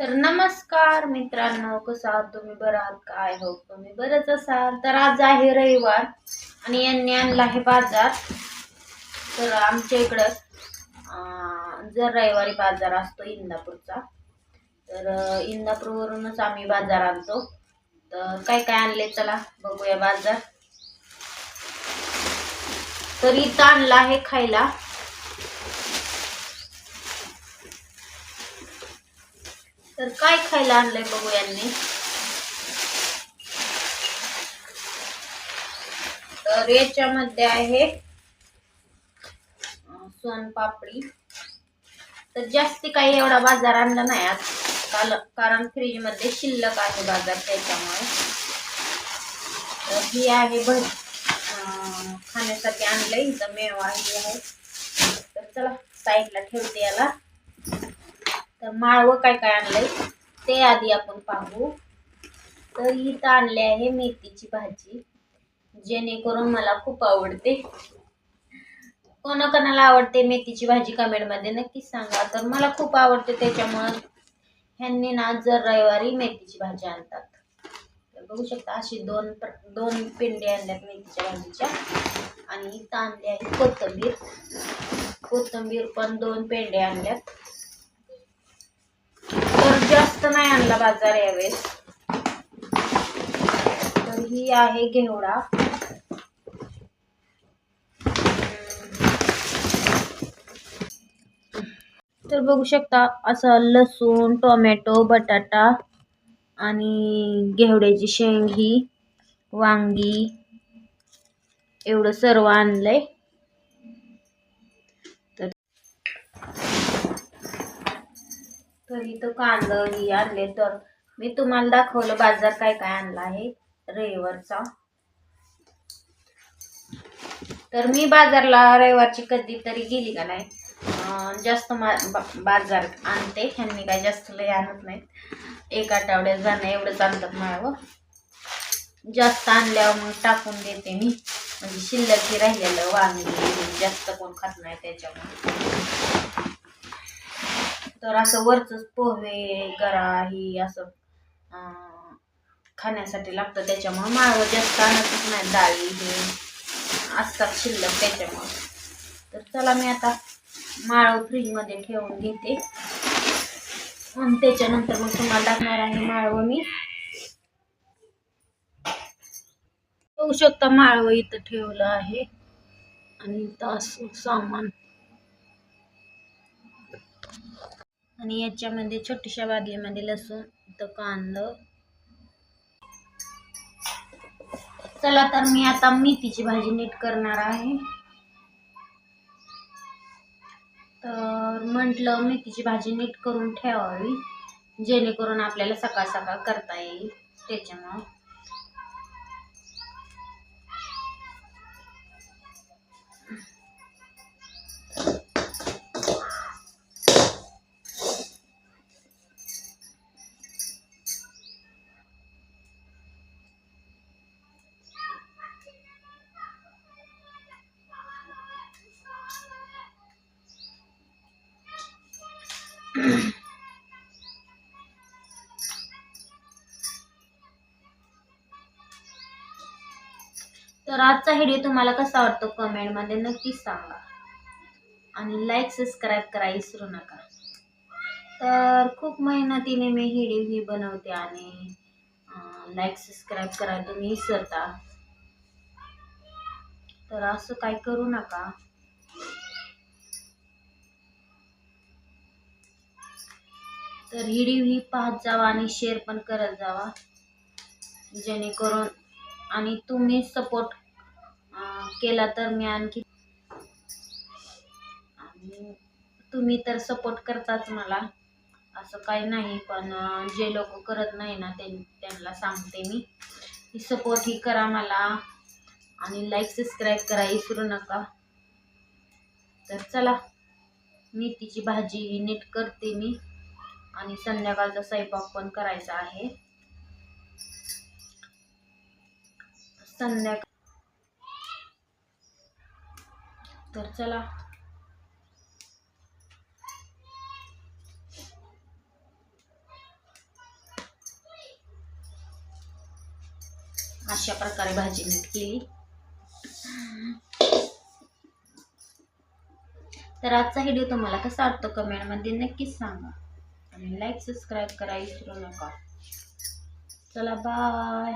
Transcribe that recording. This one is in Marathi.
तर नमस्कार मित्रांनो कसं आहात तुम्ही? बरं आहात काय हो तुम्ही बरंच असाल. तर आज आहे रविवार आणि यांनी आणला आहे बाजार. तर आमच्या इकडं जर रविवारी बाजार असतो इंदापूरचा तर इंदापूरवरूनच आम्ही बाजार आणतो. तर काय काय आणले चला बघूया बाजार. तर इथं आणला आहे खायला. तर काय खायला आणलंय बघू यांनी? तर याच्यामध्ये आहे सोनपापडी. तर जास्ती काही एवढा बाजार आणला नाही आज काल कारण फ्रीजमध्ये शिल्लक आहे बाजार त्याच्यामुळे. तर ही आहे भज खाण्यासाठी आणलंय. इथं मेवा ही आहे. तर चला साईडला ठेवते याला. तर माळवं काय काय आणलंय? ते आधी आपण पाहू. तर इथं आणले आहे मेथीची भाजी जेणेकरून मला खूप आवडते. कोणाकोणाला आवडते मेथीची भाजी कमेंटमध्ये नक्कीच सांगा. तर मला खूप आवडते त्याच्यामुळं ह्यांनी ना जर रविवारी मेथीची भाजी आणतात. तर बघू शकता अशी दोन प्र- दोन पेंडे आणल्यात मेथीच्या भाजीच्या. आणि इथं आणली आहे कोथिंबीर. कोथिंबीर पण दोन पेंडे आणल्यात. जास्त नाही आणला बाजार यावेळेस. तर ही आहे घेवडा. तर बघू शकता असं लसूण टोमॅटो बटाटा आणि घेवड्याची शेंग ही वांगी एवढं सर्व आणलंय. तर इथं कांदा ही आणले तर मी तुम्हाला दाखवलं बाजार काय काय आणला आहे रविवारचा. तर मी बाजारला रविवारची कधीतरी गेली का नाही? जास्त मा बा- बाजार आणते. ह्यांनी काय जास्त लय आणत नाहीत. एक आठवड्यात जाणं एवढंच आणतात माळवं. जास्त आणल्यावर मग टाकून देते मी. म्हणजे शिल्लकी राहिलेलं वांगी जास्त कोण खात नाही त्याच्यामुळे. तर असं वरचंच पोहे गरा ही असं खाण्यासाठी लागतं. त्याच्यामुळं माळवं जास्त आणतच नाही डाळी हे असतात शिल्लक त्याच्यामुळं. तर चला मी आता माळव फ्रीजमध्ये ठेवून घेते. आणि त्याच्यानंतर मग तुम्हाला टाकणार आहे माळवं मी. बघू शकता माळवं इथं ठेवलं आहे. आणि तास सामान. आणि याच्यामध्ये छोट्याशा बादलीमध्ये लसूण तर कांदा. चला तर मी आता मेथीची भाजी नीट करणार आहे. तर म्हटलं मेथीची भाजी नीट करून ठेवावी जेणेकरून आपल्याला सकाळ सकाळ करता येईल त्याच्यामुळं. तर आजचा व्हिडिओ तुम्हाला कसा वाटतो कमेंटमध्ये नक्कीच सांगा. आणि लाईक सबस्क्राईब करा विसरू नका. तर खूप मेहनतीने मी व्हिडिओ ही बनवते आणि लाईक सबस्क्राईब करा तुम्ही विसरता. तर असं काय करू नका. तर ही ही पाहत जावा आणि शेअर पण करत जावा. जेणेकरून आणि तुम्ही सपोर्ट केला तर मी आणखी आणि तुम्ही तर सपोर्ट करताच मला. असं काही नाही पण जे लोक करत नाही ना त्यांना सांगते मी. सपोर्ट ही करा मला आणि लाईक सबस्क्राईब करा विसरू नका. तर चला मेथीची भाजी नीट करते मी. आणि संध्याकाळचा स्वयंपाक पण करायचा आहे. तर चला. अशा प्रकारे भाजी नीट केली. तर आजचा व्हिडिओ तुम्हाला कसा वाटतो कमेंटमध्ये नक्कीच सांगा. आणि लाईक सबस्क्राईब करायला विसरू नका. चला बाय